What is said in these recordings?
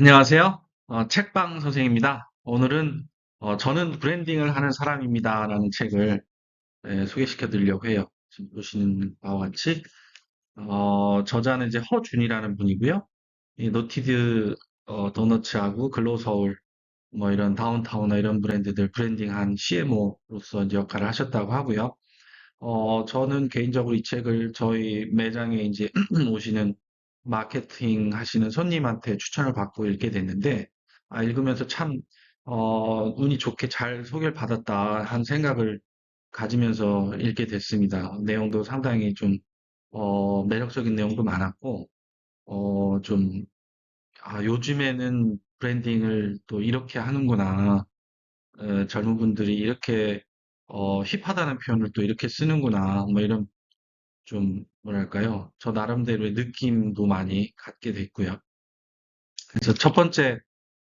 안녕하세요. 어, 책방 선생입니다. 오늘은 어, 저는 브랜딩을 하는 사람입니다라는 책을 예, 소개시켜 드리려고 해요. 지금 보시는 바와 같이 어, 저자는 이제 허준이라는 분이고요. 이 노티드 어, 도너츠하고 글로서울 뭐 이런 다운타운이나 이런 브랜드들 브랜딩한 CMO로서 이제 역할을 하셨다고 하고요. 어, 저는 개인적으로 이 책을 저희 매장에 이제 오시는 마케팅 하시는 손님한테 추천을 받고 읽게 됐는데, 아, 읽으면서 참, 어, 운이 좋게 잘 소개를 받았다 한 생각을 가지면서 읽게 됐습니다. 내용도 상당히 좀, 어, 매력적인 내용도 많았고, 어, 좀, 아, 요즘에는 브랜딩을 또 이렇게 하는구나. 에, 젊은 분들이 이렇게, 어, 힙하다는 표현을 또 이렇게 쓰는구나. 뭐 이런 좀 뭐랄까요? 저 나름대로의 느낌도 많이 갖게 됐고요. 그래서 첫 번째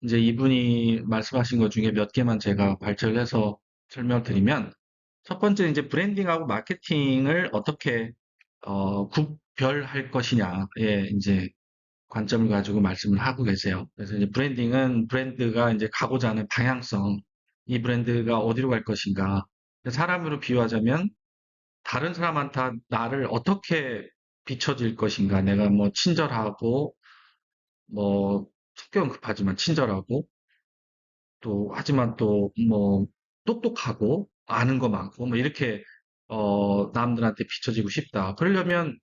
이제 이분이 말씀하신 것 중에 몇 개만 제가 발췌를 해서 설명드리면 첫 번째 이제 브랜딩하고 마케팅을 어떻게 어, 구별할 것이냐에 이제 관점을 가지고 말씀을 하고 계세요. 그래서 이제 브랜딩은 브랜드가 이제 가고자 하는 방향성, 이 브랜드가 어디로 갈 것인가. 사람으로 비유하자면 다른 사람한테 나를 어떻게 비춰질 것인가. 내가 뭐 친절하고, 뭐, 성격은 급하지만 친절하고, 또, 하지만 또, 뭐, 똑똑하고, 아는 거 많고, 뭐, 이렇게, 어, 남들한테 비춰지고 싶다. 그러려면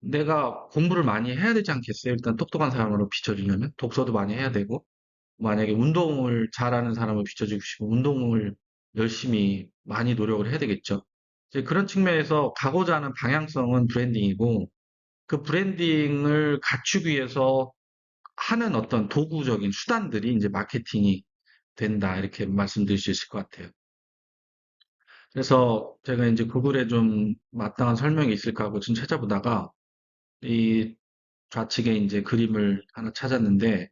내가 공부를 많이 해야 되지 않겠어요? 일단 똑똑한 사람으로 비춰지려면. 독서도 많이 해야 되고, 만약에 운동을 잘하는 사람을 비춰주고 싶으면 운동을 열심히 많이 노력을 해야 되겠죠. 그런 측면에서 가고자 하는 방향성은 브랜딩이고 그 브랜딩을 갖추기 위해서 하는 어떤 도구적인 수단들이 이제 마케팅이 된다. 이렇게 말씀드릴 수 있을 것 같아요. 그래서 제가 이제 구글에 좀 마땅한 설명이 있을까 하고 좀 찾아보다가 이 좌측에 이제 그림을 하나 찾았는데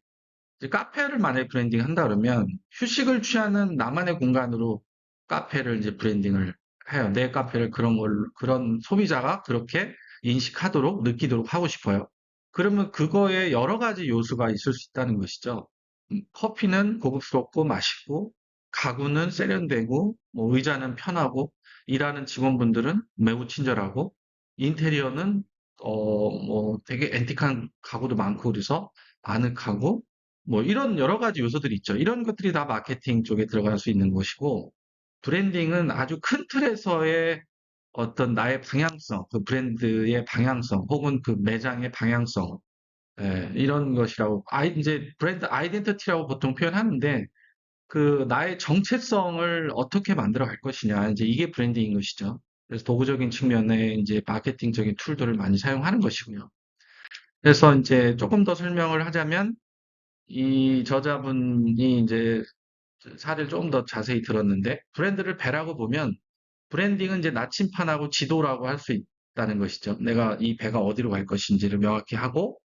카페를 만약에 브랜딩 한다 그러면 휴식을 취하는 나만의 공간으로 카페를 이제 브랜딩을 해요. 내 카페를 그런 걸, 그런 소비자가 그렇게 인식하도록 느끼도록 하고 싶어요. 그러면 그거에 여러 가지 요소가 있을 수 있다는 것이죠. 음, 커피는 고급스럽고 맛있고, 가구는 세련되고, 뭐 의자는 편하고, 일하는 직원분들은 매우 친절하고, 인테리어는 어, 뭐 되게 앤틱한 가구도 많고 그래서 아늑하고, 뭐 이런 여러 가지 요소들이 있죠. 이런 것들이 다 마케팅 쪽에 들어갈 수 있는 것이고, 브랜딩은 아주 큰 틀에서의 어떤 나의 방향성, 그 브랜드의 방향성, 혹은 그 매장의 방향성, 예, 이런 것이라고, 아이, 이제 브랜드 아이덴티티라고 보통 표현하는데, 그 나의 정체성을 어떻게 만들어 갈 것이냐, 이제 이게 브랜딩인 것이죠. 그래서 도구적인 측면에 이제 마케팅적인 툴들을 많이 사용하는 것이고요. 그래서 이제 조금 더 설명을 하자면, 이 저자분이 이제 사례를 조금 더 자세히 들었는데 브랜드를 배라고 보면 브랜딩은 이제 나침판하고 지도라고 할 수 있다는 것이죠. 내가 이 배가 어디로 갈 것인지를 명확히 하고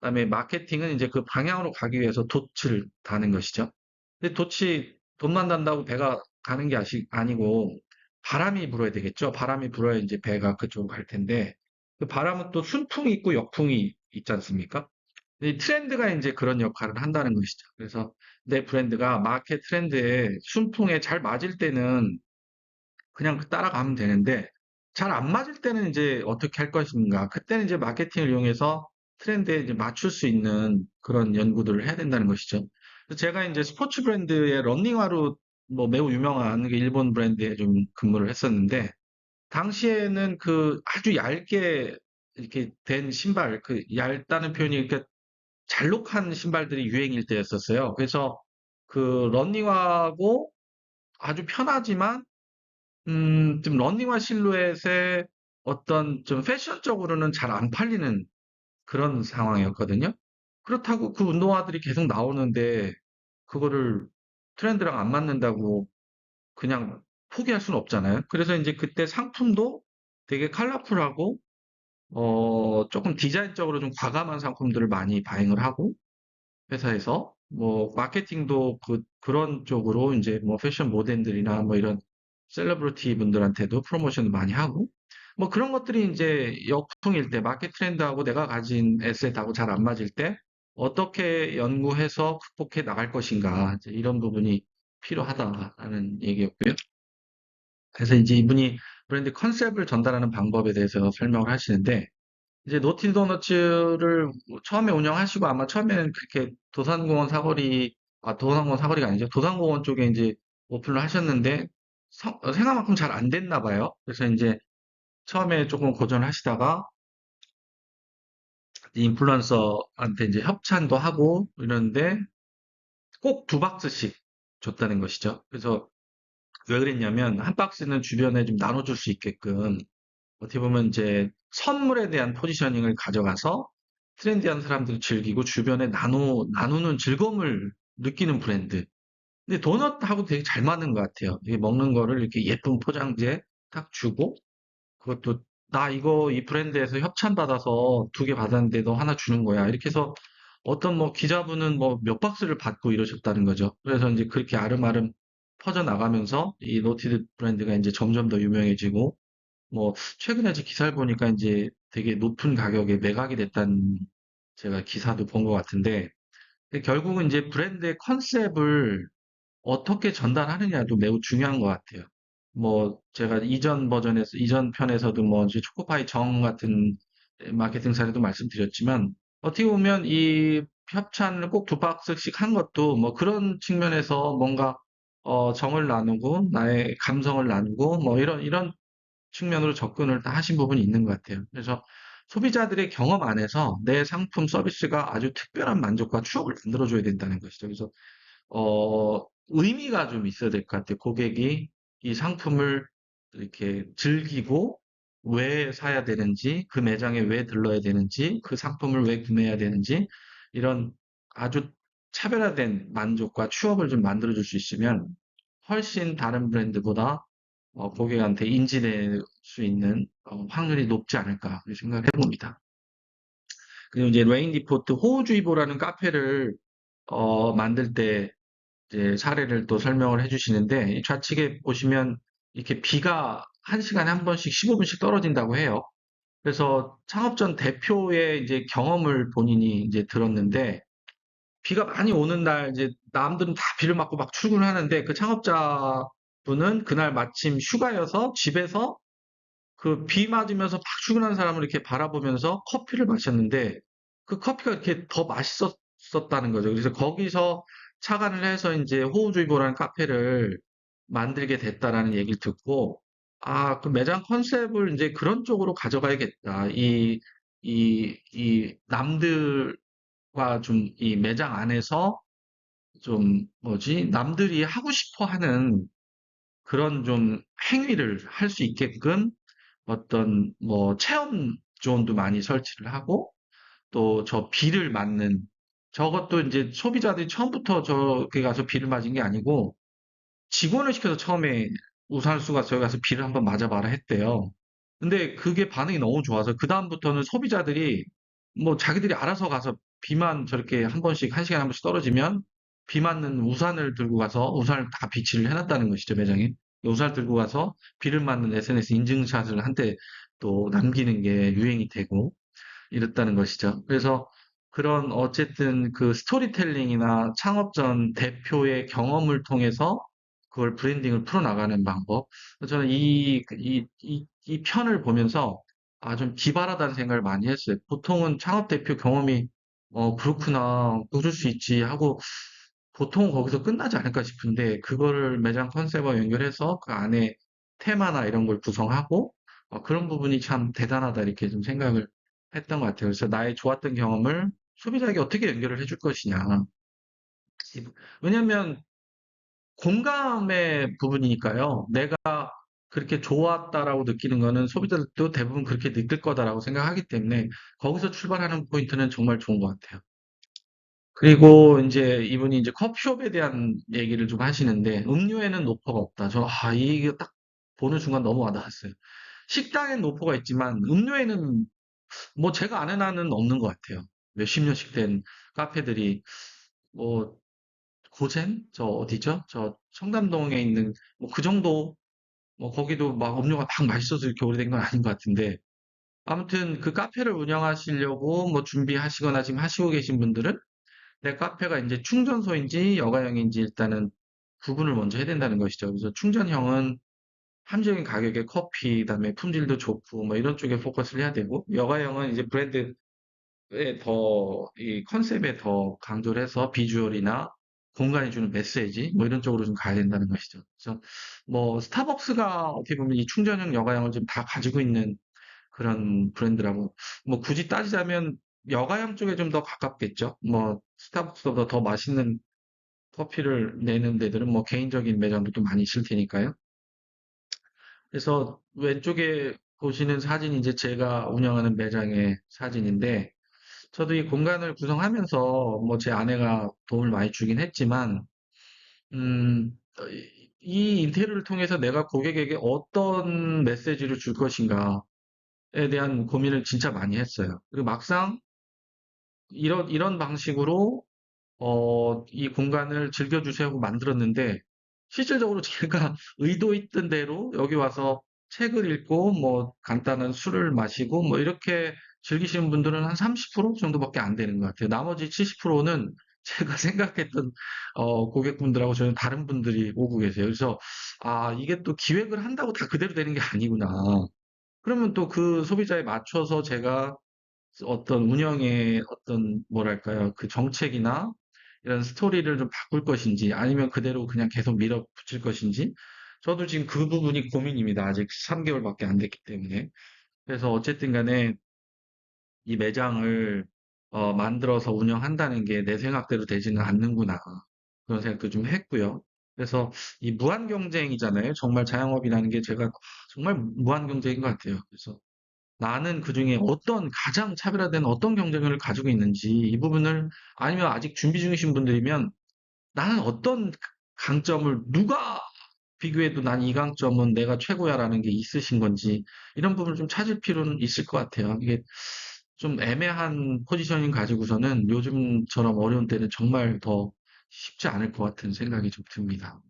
그다음에 마케팅은 이제 그 방향으로 가기 위해서 돛을 다는 것이죠. 근데 돛이 돈만 단다고 배가 가는 게 아시, 아니고 바람이 불어야 되겠죠. 바람이 불어야 이제 배가 그쪽으로 갈 텐데 그 바람은 또 순풍이 있고 역풍이 있지 않습니까? 이 트렌드가 이제 그런 역할을 한다는 것이죠. 그래서 내 브랜드가 마켓 트렌드에 순풍에 잘 맞을 때는 그냥 따라가면 되는데 잘 안 맞을 때는 이제 어떻게 할 것인가? 그때는 이제 마케팅을 이용해서 트렌드에 이제 맞출 수 있는 그런 연구들을 해야 된다는 것이죠. 제가 이제 스포츠 브랜드의 런닝화로 뭐 매우 유명한 그 일본 브랜드에 좀 근무를 했었는데 당시에는 그 아주 얇게 이렇게 된 신발, 그 얇다는 표현이 이렇게 잘록한 신발들이 유행일 때였었어요. 그래서 그 러닝화고 아주 편하지만 음, 좀 러닝화 실루엣의 어떤 좀 패션적으로는 잘 안 팔리는 그런 상황이었거든요. 그렇다고 그 운동화들이 계속 나오는데 그거를 트렌드랑 안 맞는다고 그냥 포기할 수는 없잖아요. 그래서 이제 그때 상품도 되게 컬러풀하고 어, 조금 디자인적으로 좀 과감한 상품들을 많이 바잉을 하고 회사에서 뭐 마케팅도 그 그런 쪽으로 이제 뭐 패션 모델들이나 뭐 이런 셀러브리티 분들한테도 프로모션을 많이 하고 뭐 그런 것들이 이제 역풍일 때 마켓 트렌드하고 내가 가진 에셋하고 잘 안 맞을 때 어떻게 연구해서 극복해 나갈 것인가, 이런 부분이 필요하다라는 얘기였고요. 그래서 이제 이분이 브랜드 컨셉을 전달하는 방법에 대해서 설명을 하시는데, 이제 노틸 도너츠를 처음에 운영하시고 아마 처음에는 그렇게 도산공원 사거리, 아, 도산공원 사거리가 아니죠. 도산공원 쪽에 이제 오픈을 하셨는데, 생각만큼 잘 안 됐나 봐요. 그래서 이제 처음에 조금 고전을 하시다가 인플루언서한테 이제 협찬도 하고 이러는데 꼭 두 박스씩 줬다는 것이죠. 그래서 왜 그랬냐면 한 박스는 주변에 좀 나눠줄 수 있게끔 어떻게 보면 이제 선물에 대한 포지셔닝을 가져가서 트렌디한 사람들이 즐기고 주변에 나누, 나누는 즐거움을 느끼는 브랜드. 근데 도넛하고 되게 잘 맞는 것 같아요. 이게 먹는 거를 이렇게 예쁜 포장지에 딱 주고 그것도 나 이거 이 브랜드에서 협찬 받아서 두 개 받았는데 너 하나 주는 거야. 이렇게 해서 어떤 뭐 기자분은 뭐 몇 박스를 받고 이러셨다는 거죠. 그래서 이제 그렇게 아름아름 퍼져 나가면서 이 노티드 브랜드가 이제 점점 더 유명해지고 뭐 최근에 제 기사를 보니까 이제 되게 높은 가격에 매각이 됐다는 제가 기사도 본 것 같은데 결국은 이제 브랜드의 컨셉을 어떻게 전달하느냐도 매우 중요한 것 같아요. 뭐 제가 이전 버전에서 이전 편에서도 뭐 이제 초코파이 정 같은 마케팅 사례도 말씀드렸지만 어떻게 보면 이 협찬을 꼭 두 박스씩 한 것도 뭐 그런 측면에서 뭔가 어 정을 나누고 나의 감성을 나누고 뭐 이런 이런 측면으로 접근을 다 하신 부분이 있는 것 같아요. 그래서 소비자들의 경험 안에서 내 상품 서비스가 아주 특별한 만족과 추억을 만들어줘야 된다는 것이죠. 그래서 어, 의미가 좀 있어야 될 것 같아요. 고객이 이 상품을 이렇게 즐기고 왜 사야 되는지, 그 매장에 왜 들러야 되는지, 그 상품을 왜 구매해야 되는지, 이런 아주 차별화된 만족과 추억을 좀 만들어줄 수 있으면 훨씬 다른 브랜드보다 어, 고객한테 인지될 수 있는 어, 확률이 높지 않을까 생각을 해봅니다. 그리고 이제 레인 디포트 호우주의보라는 카페를 어, 만들 때 사례를 또 설명을 해주시는데 이 좌측에 보시면 이렇게 비가 한 시간에 한 번씩 15분씩 떨어진다고 해요. 그래서 창업 전 대표의 이제 경험을 본인이 이제 들었는데 비가 많이 오는 날 이제 남들은 다 비를 맞고 막 출근을 하는데 그 창업자 분은 그날 마침 휴가여서 집에서 그 비 맞으면서 막 출근하는 사람을 이렇게 바라보면서 커피를 마셨는데 그 커피가 이렇게 더 맛있었다는 거죠. 그래서 거기서 착안을 해서 이제 호우주의보라는 카페를 만들게 됐다라는 얘기를 듣고 아, 그 매장 컨셉을 이제 그런 쪽으로 가져가야겠다. 이, 이, 이 남들 과 좀 이 매장 안에서 좀 뭐지? 남들이 하고 싶어 하는 그런 좀 행위를 할 수 있게끔 어떤 뭐 체험 존도 많이 설치를 하고 또 저 비를 맞는 저것도 이제 소비자들이 처음부터 저기 가서 비를 맞은 게 아니고 직원을 시켜서 처음에 우산수가 저기 가서 비를 한번 맞아봐라 했대요. 근데 그게 반응이 너무 좋아서 그다음부터는 소비자들이 뭐 자기들이 알아서 가서 비만 저렇게 한 번씩 한 시간에 한 번씩 떨어지면 비 맞는 우산을 들고 가서 우산을 다 비치를 해놨다는 것이죠, 매장에. 우산을 들고 가서 비를 맞는 SNS 인증샷을 한때 또 남기는 게 유행이 되고 이랬다는 것이죠. 그래서 그런 어쨌든 그 스토리텔링이나 창업전 대표의 경험을 통해서 그걸 브랜딩을 풀어나가는 방법. 저는 이, 이, 이, 이 편을 보면서 아, 좀 기발하다는 생각을 많이 했어요. 보통은 창업 대표 경험이 어, 그렇구나, 그럴 수 있지 하고 보통 거기서 끝나지 않을까 싶은데 그거를 매장 컨셉과 연결해서 그 안에 테마나 이런 걸 구성하고 어, 그런 부분이 참 대단하다 이렇게 좀 생각을 했던 것 같아요. 그래서 나의 좋았던 경험을 소비자에게 어떻게 연결을 해줄 것이냐. 왜냐면 공감의 부분이니까요. 내가 그렇게 좋았다라고 느끼는 거는 소비자들도 대부분 그렇게 느낄 거다라고 생각하기 때문에 거기서 출발하는 포인트는 정말 좋은 것 같아요. 그리고 이제 이분이 이제 커피숍에 대한 얘기를 좀 하시는데 음료에는 노포가 없다. 저 아, 이게 딱 보는 순간 너무 와닿았어요. 식당엔 노포가 있지만 음료에는 뭐 제가 아는 한은 없는 것 같아요. 몇십 년씩 된 카페들이 뭐 고젠? 저 어디죠? 저 청담동에 있는 뭐 그 정도 뭐 거기도 막 음료가 막 맛있어서 이렇게 오래된 건 아닌 것 같은데 아무튼 그 카페를 운영하시려고 뭐 준비하시거나 지금 하시고 계신 분들은 내 카페가 이제 충전소인지 여가형인지 일단은 구분을 먼저 해야 된다는 것이죠. 그래서 충전형은 합리적인 가격에 커피, 그다음에 품질도 좋고 뭐 이런 쪽에 포커스를 해야 되고 여가형은 이제 브랜드에 더 이 컨셉에 더 강조를 해서 비주얼이나 공간이 주는 메시지 뭐 이런 쪽으로 좀 가야 된다는 것이죠. 그래서 뭐 스타벅스가 어떻게 보면 이 충전형 여가형을 좀 다 가지고 있는 그런 브랜드라고 뭐 굳이 따지자면 여가형 쪽에 좀 더 가깝겠죠. 뭐 스타벅스보다 더 맛있는 커피를 내는 데들은 뭐 개인적인 매장도 또 많이 있을 테니까요. 그래서 왼쪽에 보시는 사진이 이제 제가 운영하는 매장의 사진인데 저도 이 공간을 구성하면서 뭐 제 아내가 도움을 많이 주긴 했지만 음, 어, 이, 이 인테리어를 통해서 내가 고객에게 어떤 메시지를 줄 것인가에 대한 고민을 진짜 많이 했어요. 그리고 막상 이런 이런 방식으로 어, 이 공간을 즐겨주세요 하고 만들었는데, 실질적으로 제가 의도했던 대로 여기 와서 책을 읽고, 뭐, 간단한 술을 마시고, 뭐, 이렇게 즐기시는 분들은 한 30% 정도밖에 안 되는 것 같아요. 나머지 70%는 제가 생각했던, 어, 고객분들하고 저는 다른 분들이 오고 계세요. 그래서, 아, 이게 또 기획을 한다고 다 그대로 되는 게 아니구나. 그러면 또 그 소비자에 맞춰서 제가 어떤 운영의 어떤 뭐랄까요? 그 정책이나 이런 스토리를 좀 바꿀 것인지 아니면 그대로 그냥 계속 밀어붙일 것인지 저도 지금 그 부분이 고민입니다. 아직 3개월밖에 안 됐기 때문에. 그래서 어쨌든 간에 이 매장을 어, 만들어서 운영한다는 게 내 생각대로 되지는 않는구나. 그런 생각도 좀 했고요. 그래서 이 무한 경쟁이잖아요. 정말 자영업이라는 게 제가 정말 무한 경쟁인 것 같아요. 그래서 나는 그 중에 어떤 가장 차별화된 어떤 경쟁력을 가지고 있는지 이 부분을 아니면 아직 준비 중이신 분들이면 나는 어떤 강점을 누가 비교해도 난 이 강점은 내가 최고야라는 게 있으신 건지 이런 부분을 좀 찾을 필요는 있을 것 같아요. 이게 좀 애매한 포지셔닝 가지고서는 요즘처럼 어려운 때는 정말 더 쉽지 않을 것 같은 생각이 좀 듭니다.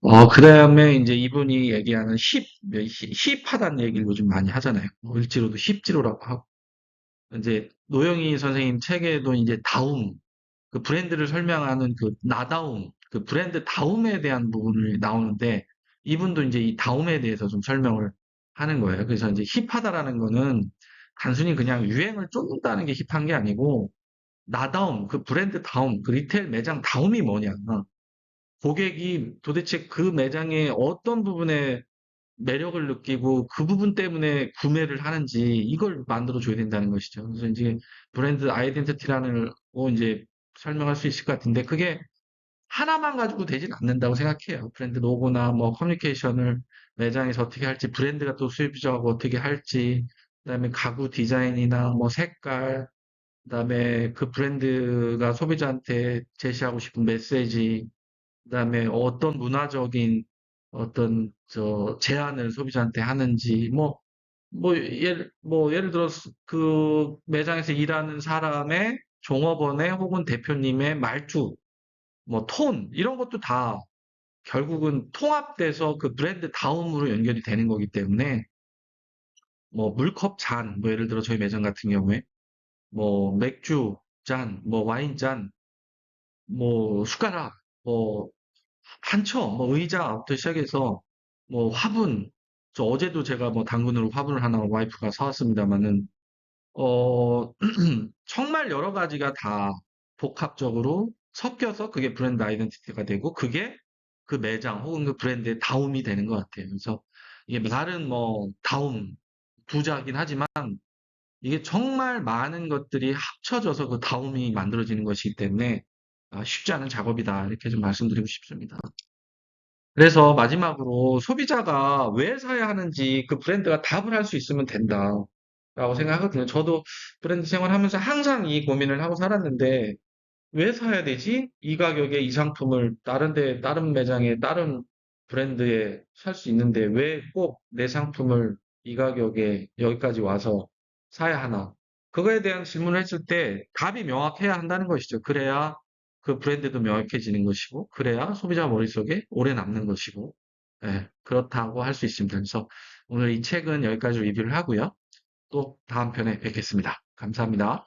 어, 그 다음에 이제 이분이 얘기하는 힙, 힙, 힙하다는 얘기를 요즘 많이 하잖아요. 뭐 을지로도 힙지로라고 하고. 이제 노영희 선생님 책에도 이제 다움, 그 브랜드를 설명하는 그 나다움, 그 브랜드 다움에 대한 부분이 나오는데 이분도 이제 이 다움에 대해서 좀 설명을 하는 거예요. 그래서 이제 힙하다라는 거는 단순히 그냥 유행을 쫓는다는 게 힙한 게 아니고 나다움, 그 브랜드 다움, 그 리테일 매장 다움이 뭐냐. 고객이 도대체 그 매장의 어떤 부분에 매력을 느끼고 그 부분 때문에 구매를 하는지 이걸 만들어 줘야 된다는 것이죠. 그래서 이제 브랜드 아이덴티티라는 거 이제 설명할 수 있을 것 같은데 그게 하나만 가지고 되진 않는다고 생각해요. 브랜드 로고나 뭐 커뮤니케이션을 매장에서 어떻게 할지, 브랜드가 또 수입자하고 어떻게 할지, 그다음에 가구 디자인이나 뭐 색깔, 그다음에 그 브랜드가 소비자한테 제시하고 싶은 메시지, 그다음에 어떤 문화적인 어떤 저 제안을 소비자한테 하는지 뭐 뭐 예를 뭐 예를 들어서 그 매장에서 일하는 사람의 종업원의 혹은 대표님의 말투, 뭐 톤 이런 것도 다 결국은 통합돼서 그 브랜드 다음으로 연결이 되는 거기 때문에 뭐 물컵 잔, 뭐 예를 들어 저희 매장 같은 경우에 뭐 맥주 잔, 뭐 와인 잔, 뭐 숟가락, 뭐 한처, 뭐 의자부터 시작해서 뭐 화분, 저 어제도 제가 뭐 당근으로 화분을 하나 와이프가 사왔습니다만은 어 정말 여러 가지가 다 복합적으로 섞여서 그게 브랜드 아이덴티티가 되고 그게 그 매장 혹은 그 브랜드의 다움이 되는 것 같아요. 그래서 이게 말은 뭐 다움 부자긴 하지만 이게 정말 많은 것들이 합쳐져서 그 다움이 만들어지는 것이기 때문에 아, 쉽지 않은 작업이다. 이렇게 좀 말씀드리고 싶습니다. 그래서 마지막으로 소비자가 왜 사야 하는지 그 브랜드가 답을 할 수 있으면 된다 라고 생각하거든요. 저도 브랜드 생활하면서 항상 이 고민을 하고 살았는데 왜 사야 되지? 이 가격에 이 상품을 다른 데, 다른 매장에, 다른 브랜드에 살 수 있는데 왜 꼭 내 상품을 이 가격에 여기까지 와서 사야 하나? 그거에 대한 질문을 했을 때 답이 명확해야 한다는 것이죠. 그래야 그 브랜드도 명확해지는 것이고, 그래야 소비자 머릿속에 오래 남는 것이고, 예, 그렇다고 할 수 있습니다. 그래서 오늘 이 책은 여기까지 리뷰를 하고요. 또 다음 편에 뵙겠습니다. 감사합니다.